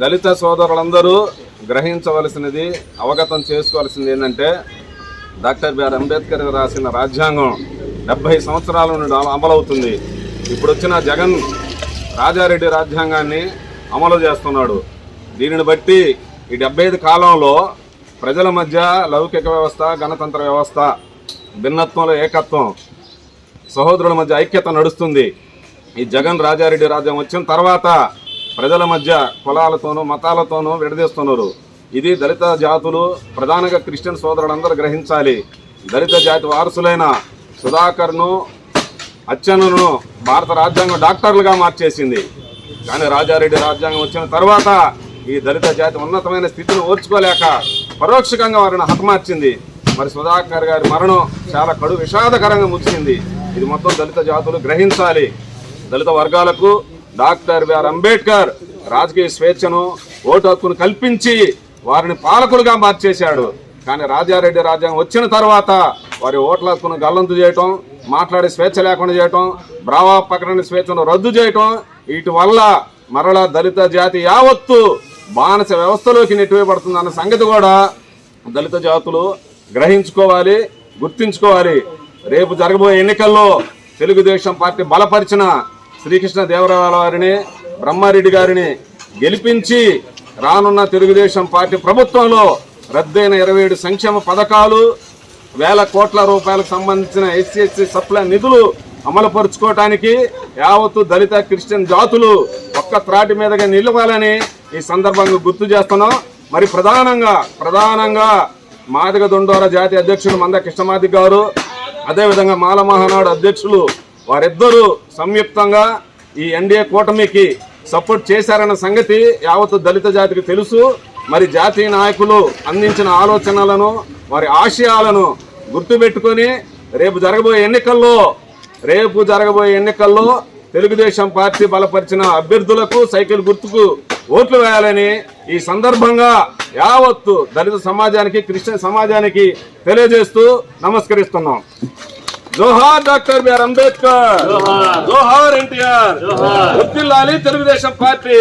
దళిత సోదరులందరూ గ్రహించవలసినది అవగతం చేసుకోవాల్సింది ఏంటంటే డాక్టర్ బిఆర్ అంబేద్కర్ రాసిన రాజ్యాంగం డెబ్బై సంవత్సరాల నుండి అమలవుతుంది. ఇప్పుడు వచ్చిన జగన్ రాజారెడ్డి రాజ్యాంగాన్ని అమలు చేస్తున్నాడు. దీనిని బట్టి ఈ డెబ్బై ఐదు కాలంలో ప్రజల మధ్య లౌకిక వ్యవస్థ గణతంత్ర వ్యవస్థ భిన్నత్వంలో ఏకత్వం సహోదరుల మధ్య ఐక్యత నడుస్తుంది. ఈ జగన్ రాజారెడ్డి రాజ్యం వచ్చిన తర్వాత ప్రజల మధ్య కులాలతోనూ మతాలతోనూ విడదీస్తున్నారు. ఇది దళిత జాతులు ప్రధానంగా క్రిస్టియన్ సోదరులందరూ గ్రహించాలి. దళిత జాతి వారసులైన సుధాకర్ను అచ్చెన్నను భారత రాజ్యాంగం డాక్టర్లుగా మార్చేసింది. కానీ రాజారెడ్డి రాజ్యాంగం వచ్చిన తర్వాత ఈ దళిత జాతి ఉన్నతమైన స్థితిని ఓర్చుకోలేక పరోక్షకంగా వారిని హతమార్చింది. మరి సుధాకర్ గారి మరణం చాలా కడు విషాదకరంగా ముగిసింది. ఇది మొత్తం దళిత జాతులు గ్రహించాలి. దళిత వర్గాలకు డాక్టర్ బిఆర్ అంబేద్కర్ రాజకీయ స్వేచ్ఛను ఓటు హక్కును కల్పించి వారిని పాలకులుగా మార్చేశాడు. కానీ రాజారెడ్డి రాజ్యాంగం వచ్చిన తర్వాత వారి ఓట్ల హక్కును గల్లంతు చేయటం మాట్లాడే స్వేచ్ఛ లేకుండా చేయటం బ్రావా ప్రకటన స్వేచ్ఛను రద్దు చేయటం వీటి వల్ల మరలా దళిత జాతి యావత్తు బానిస వ్యవస్థలోకి నెట్టివేయబడుతుంది అన్న సంగతి కూడా దళిత జాతులు గ్రహించుకోవాలి గుర్తించుకోవాలి. రేపు జరగబోయే ఎన్నికల్లో తెలుగుదేశం పార్టీ బలపరిచిన శ్రీకృష్ణ దేవరాయల వారిని బ్రహ్మారెడ్డి గారిని గెలిపించి రానున్న తెలుగుదేశం పార్టీ ప్రభుత్వంలో రద్దయిన ఇరవై ఏడు సంక్షేమ పథకాలు వేల కోట్ల రూపాయలకు సంబంధించిన ఎస్సీఎస్సీ సప్లై నిధులు అమలుపరుచుకోవటానికి యావత్తు దళిత క్రిస్టియన్ జాతులు ఒక్క త్రాటి మీదగా నిలవాలని ఈ సందర్భంగా గుర్తు చేస్తున్నాం. మరి ప్రధానంగా ప్రధానంగా మాదిగ దొండోర జాతి అధ్యక్షుడు మంద కృష్ణమాది గారు అదేవిధంగా మాల మహానాడు అధ్యక్షులు వారిద్దరూ సంయుక్తంగా ఈ ఎన్డీఏ కూటమికి సపోర్ట్ చేశారన్న సంగతి యావత్తు దళిత జాతికి తెలుసు. మరి జాతీయ నాయకులు అందించిన ఆలోచనలను వారి ఆశయాలను గుర్తుపెట్టుకొని రేపు జరగబోయే ఎన్నికల్లో రేపు జరగబోయే ఎన్నికల్లో తెలుగుదేశం పార్టీ బలపరిచిన అభ్యర్థులకు సైకిల్ గుర్తుకు ఓట్లు వేయాలని ఈ సందర్భంగా యావత్తు దళిత సమాజానికి క్రిస్టియన్ సమాజానికి తెలియజేస్తూ నమస్కరిస్తున్నాం. జోహార్ డాక్టర్ బిఆర్ అంబేద్కర్ జోహార్ ఎన్టీఆర్ వర్ధిల్లాలి తెలుగుదేశం పార్టీ